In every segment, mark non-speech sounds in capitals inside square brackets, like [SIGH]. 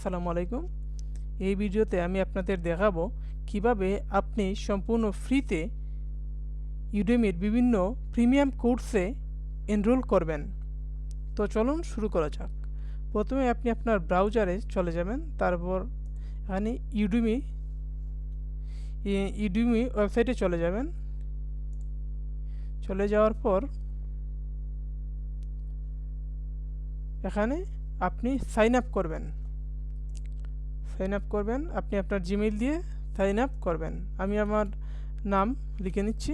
আসসালামু আলাইকুম। এই ভিডিওতে আমি আপনাদের দেখাবো কীভাবে আপনি সম্পূর্ণ ফ্রিতে ইউডেমির বিভিন্ন প্রিমিয়াম কোর্সে এনরোল করবেন। তো চলুন শুরু করা যাক। প্রথমে আপনি আপনার ব্রাউজারে চলে যাবেন, তারপর এখানে ইউডেমি ইউডেমি ওয়েবসাইটে চলে যাবেন। চলে যাওয়ার পর এখানে আপনি সাইন আপ করবেন। সাইন আপ করবেন। আপনি আপনার জিমেইল দিয়ে সাইন আপ করবেন। আমি আমার নাম লিখে নিচ্ছি।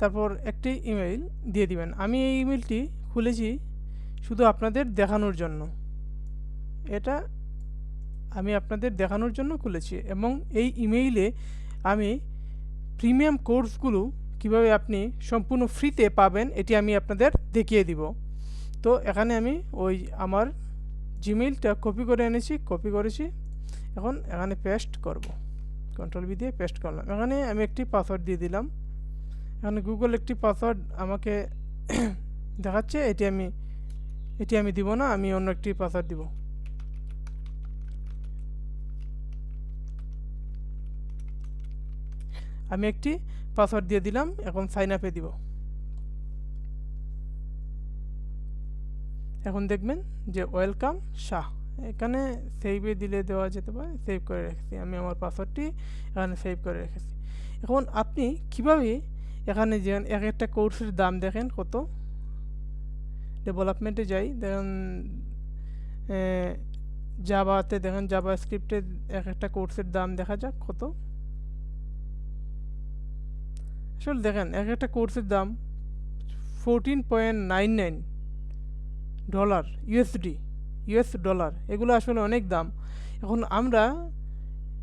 তারপর একটি ইমেইল দিয়ে দিবেন। আমি এই ইমেলটি খুলেছি শুধু আপনাদের দেখানোর জন্য। এটা আমি আপনাদের দেখানোর জন্য খুলেছি এবং এই ইমেইলে আমি প্রিমিয়াম কোর্সগুলো কীভাবে আপনি সম্পূর্ণ ফ্রিতে পাবেন, এটি আমি আপনাদের দেখিয়ে দিব। তো এখানে আমি ওই আমার জিমেইলটা কপি করে এনেছি কপি করেছি। এখন এখানে পেস্ট করব। কন্ট্রোল বি দিয়ে পেস্ট করলাম। এখানে আমি একটি পাসওয়ার্ড দিয়ে দিলাম। এখানে গুগল একটি পাসওয়ার্ড আমাকে [COUGHS] দেখাচ্ছে, এটি আমি এটি আমি দিব না, আমি অন্য একটি পাসওয়ার্ড দিব। আমি একটি পাসওয়ার্ড দিয়ে দিলাম, এখন সাইন আপে দিব। এখন দেখবেন যে ওয়েলকাম শাহ। এখানে সেভে দিলে দেওয়া যেতে পারে সেভ করে রেখেছি। আমি আমার পাসওয়ার্ডটি এখানে সেভ করে রেখেছি। এখন আপনি কীভাবে এখানে যে এক একটা কোর্সের দাম দেখেন কত? ডেভেলপমেন্টে যাই, দেখেন জাবাতে দেখেন জাভা স্ক্রিপ্টে এক একটা কোর্সের দাম দেখা যাক কত। আসলে দেখেন, এক একটা কোর্সের দাম fourteen point nine nine dollar USD US dollar এগুলো আসলে অনেক দাম। এখন আমরা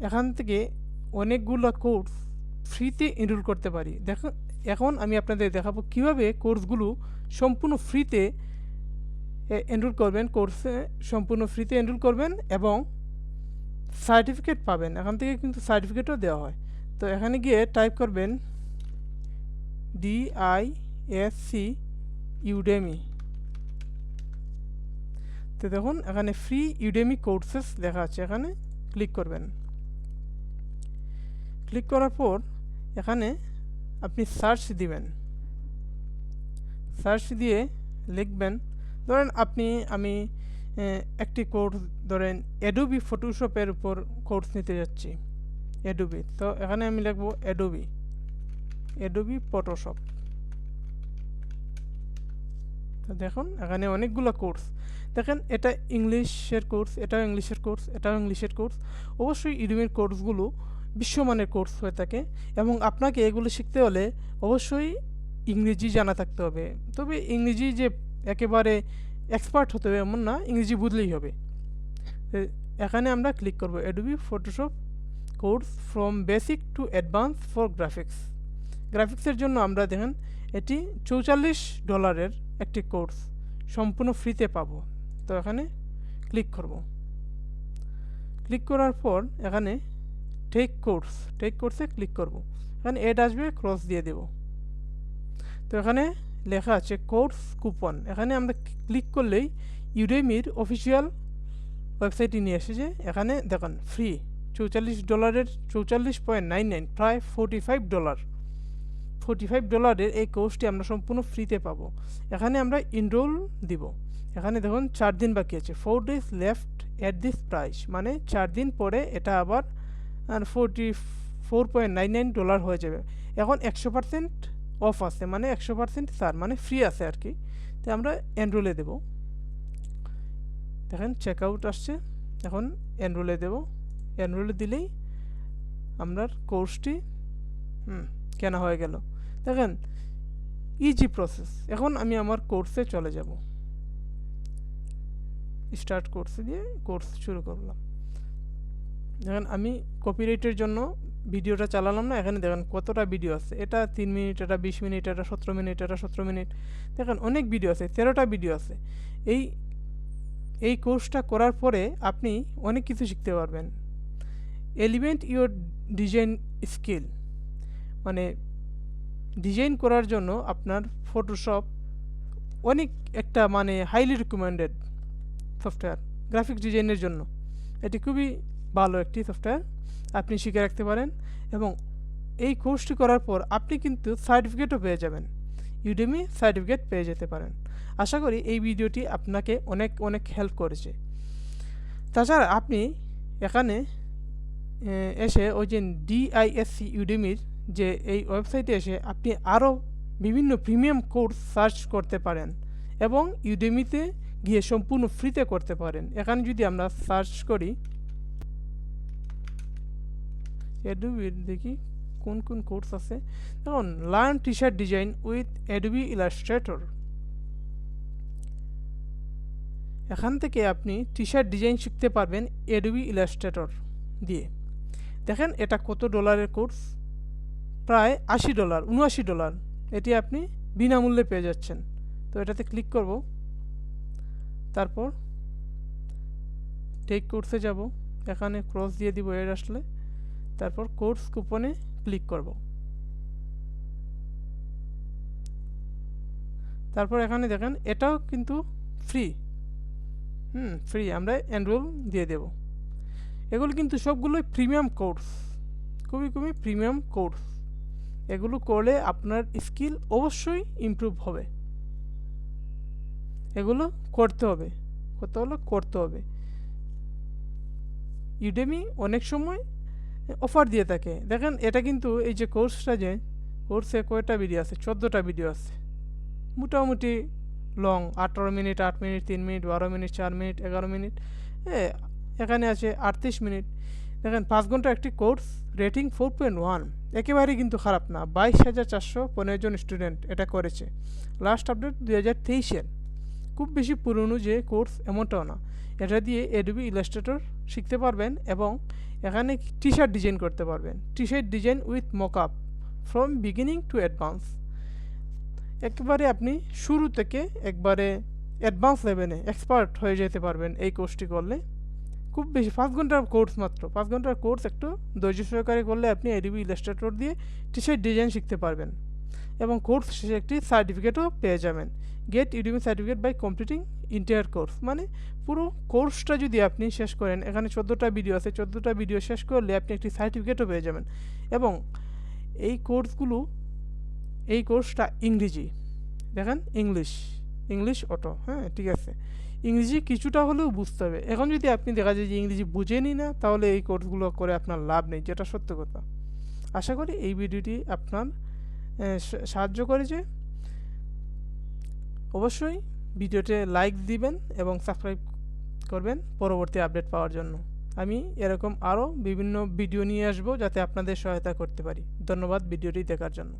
এখান থেকে অনেকগুলো কোর্স ফ্রিতে এনরোল করতে পারি। দেখ, এখন আমি আপনাদের দেখাবো কীভাবে কোর্সগুলো সম্পূর্ণ ফ্রিতে এনরোল করবেন। কোর্সে সম্পূর্ণ ফ্রিতে এনরোল করবেন এবং সার্টিফিকেট পাবেন। এখান থেকে কিন্তু সার্টিফিকেটও দেওয়া হয়। তো এখানে গিয়ে টাইপ করবেন D I S C Udemy তো দেখুন, এখানে ফ্রি ইউডেমি কোর্সেস লেখা আছে। এখানে ক্লিক করবেন। ক্লিক করার পর এখানে আপনি সার্চ দিবেন। সার্চ দিয়ে লিখবেন। ধরেন আপনি, আমি একটি কোর্স ধরেন অ্যাডোবি ফটোশপের উপর কোর্স নিতে যাচ্ছি। অ্যাডোবি তো এখানে আমি লিখব অ্যাডোবি অ্যাডোবি ফটোশপ তো দেখুন, এখানে অনেকগুলো কোর্স দেখেন, এটা ইংলিশের কোর্স, এটাও ইংলিশের কোর্স, এটাও ইংলিশের কোর্স। অবশ্যই ইডুমির কোর্সগুলো বিশ্বমানের কোর্স হয়ে থাকে এবং আপনাকে এগুলো শিখতে হলে অবশ্যই ইংরেজি জানা থাকতে হবে। তবে ইংরেজি যে একেবারে এক্সপার্ট হতে হবে এমন না, ইংরেজি বুঝলেই হবে। এখানে আমরা ক্লিক করব Adobe Photoshop course from basic to advance for graphics গ্রাফিক্সের জন্য আমরা দেখেন, এটি চৌচল্লিশ ডলারের একটি কোর্স সম্পূর্ণ ফ্রিতে পাবো। তো এখানে ক্লিক করব। ক্লিক করার পর এখানে টেক কোর্স টেক কোর্সে ক্লিক করব। এখানে এড আসবে ক্রস দিয়ে দেব। তো এখানে লেখা আছে কোর্স কুপন এখানে আমরা ক্লিক করলেই ইউডেমির অফিসিয়াল ওয়েবসাইটটি নিয়ে এসেছে এখানে দেখেন ফ্রি চৌচল্লিশ ডলারের চৌচল্লিশ পয়েন্ট নাইন নাইন প্রায় forty five dollar forty five ডলারের এই কোর্সটি আমরা সম্পূর্ণ ফ্রিতে পাবো। এখানে আমরা ইনরোল দিব। এখানে দেখুন চার দিন বাকি আছে। Four days left at this price মানে চার দিন পরে এটা আবার forty four point nine nine dollar হয়ে যাবে। এখন একশো পার্সেন্ট অফ আছে মানে একশো পার্সেন্ট সার মানে ফ্রি আছে আর কি। তো আমরা এনরোলে দেব। দেখেন চেক আউট আসছে। এখন এনরোলে দেব। এনরোলে দিলেই আপনার কোর্সটি হুম, কেনা হয়ে গেল। দেখেন ইজি প্রসেস এখন আমি আমার কোর্সে চলে যাব। স্টার্ট কোর্সে দিয়ে কোর্স শুরু করলাম। দেখেন, আমি কপিরাইটের জন্য ভিডিওটা চালালাম না, এখানে দেখেন কতটা ভিডিও আছে। এটা তিন মিনিট, এটা বিশ মিনিট, এটা সতেরো মিনিট, এটা সতেরো মিনিট। দেখেন, অনেক ভিডিও আছে, তেরোটা ভিডিও আছে। এই এই কোর্সটা করার পরে আপনি অনেক কিছু শিখতে পারবেন। এলিমেন্ট ইউর ডিজাইন স্কিল মানে ডিজাইন করার জন্য আপনার ফটোশপ অনেক একটা মানে হাইলি রিকমেন্ডেড সফটওয়্যার গ্রাফিক ডিজাইনের জন্য। এটি খুবই ভালো একটি সফটওয়্যার আপনি শিখে রাখতে পারেন এবং এই কোর্সটি করার পর আপনি কিন্তু সার্টিফিকেটও পেয়ে যাবেন। ইউডেমি সার্টিফিকেট পেয়ে যেতে পারেন। আশা করি এই ভিডিওটি আপনাকে অনেক অনেক হেল্প করেছে। তাছাড়া আপনি এখানে এসে ওই যে ডিআইএসসি ইউডেমির যে এই ওয়েবসাইটে এসে আপনি আরও বিভিন্ন প্রিমিয়াম কোর্স সার্চ করতে পারেন এবং ইউডেমিতে গিয়ে সম্পূর্ণ ফ্রিতে করতে পারেন। এখানে যদি আমরা সার্চ করি অ্যাডোবির দেখি কোন কোন কোর্স আছে। দেখুন learn T shirt design with Adobe Illustrator এখান থেকে আপনি টি শার্ট ডিজাইন শিখতে পারবেন অ্যাডোবি ইলাস্ট্রেটর দিয়ে। দেখেন, এটা কত ডলারের কোর্স প্রায় আশি ডলার উনআশি ডলার এটি আপনি বিনামূল্যে পেয়ে যাচ্ছেন। তো এটাতে ক্লিক করব। তারপর টেক কোর্সে যাব। এখানে ক্রস দিয়ে দিব এর আসলে। তারপর কোর্স কুপনে ক্লিক করব। তারপর এখানে দেখেন, এটাও কিন্তু ফ্রি হুম ফ্রি আমরা এনরোল দিয়ে দেব। এগুলো কিন্তু সবগুলোই প্রিমিয়াম কোর্স খুবই খুবই প্রিমিয়াম কোর্স এগুলো করলে আপনার স্কিল অবশ্যই ইমপ্রুভ হবে। এগুলো করতে হবে। করতে হলে করতে হবে। ইউডেমি অনেক সময় অফার দিয়ে থাকে। দেখেন এটা কিন্তু এই যে কোর্সটা যে কোর্সে কয়টা ভিডিও আছে? চোদ্দোটা ভিডিও আছে। মোটামুটি লং আঠারো মিনিট আট মিনিট তিন মিনিট বারো মিনিট চার মিনিট এগারো মিনিট। এ, এখানে আছে আটত্রিশ মিনিট। দেখেন পাঁচ ঘণ্টা একটি course rating four point one একেবারেই কিন্তু খারাপ না। বাইশ হাজার চারশো পনেরো জন স্টুডেন্ট এটা করেছে। লাস্ট আপডেট দু হাজার তেইশের। খুব বেশি পুরনো যে কোর্স এমনটাও না। এটা দিয়ে এডবি ইলাস্ট্রেটর শিখতে পারবেন এবং এখানে টি শার্ট ডিজাইন করতে পারবেন। T shirt design with mockup from beginning to advance একেবারে আপনি শুরু থেকে একবারে অ্যাডভান্স লেভেলে এক্সপার্ট হয়ে যেতে পারবেন এই কোর্সটি করলে। খুব বেশি, পাঁচ ঘণ্টার কোর্স মাত্র। পাঁচ ঘণ্টার কোর্স একটু ধৈর্য সহকারে করলে আপনি এডিবি ইলাস্ট্রেটর দিয়ে টি শার্ট ডিজাইন শিখতে পারবেন। এবং কোর্স শেষে একটি সার্টিফিকেটও পেয়ে যাবেন। Get Udemy certificate by completing entire course মানে পুরো কোর্সটা যদি আপনি শেষ করেন, এখানে চোদ্দোটা ভিডিও আছে, চোদ্দোটা ভিডিও শেষ করলে আপনি একটি সার্টিফিকেটও পেয়ে যাবেন। এবং এই কোর্সগুলো এই কোর্সটা ইংরেজি। দেখেন ইংলিশ ইংলিশ অটো হ্যাঁ ঠিক আছে। ইংরেজি কিছুটা হলেও বুঝতে হবে। এখন যদি আপনি দেখা যায় যে ইংরেজি বুঝেনি না, তাহলে এই কোর্সগুলো করে আপনার লাভ নেই, যেটা সত্য কথা। আশা করি এই ভিডিওটি আপনার সাহায্য করেছে অবশ্যই ভিডিওতে লাইক দিবেন এবং সাবস্ক্রাইব করবেন পরবর্তী আপডেট পাওয়ার জন্য। আমি এরকম আরও বিভিন্ন ভিডিও নিয়ে আসব যাতে আপনাদের সহায়তা করতে পারি। ধন্যবাদ ভিডিওটি দেখার জন্য।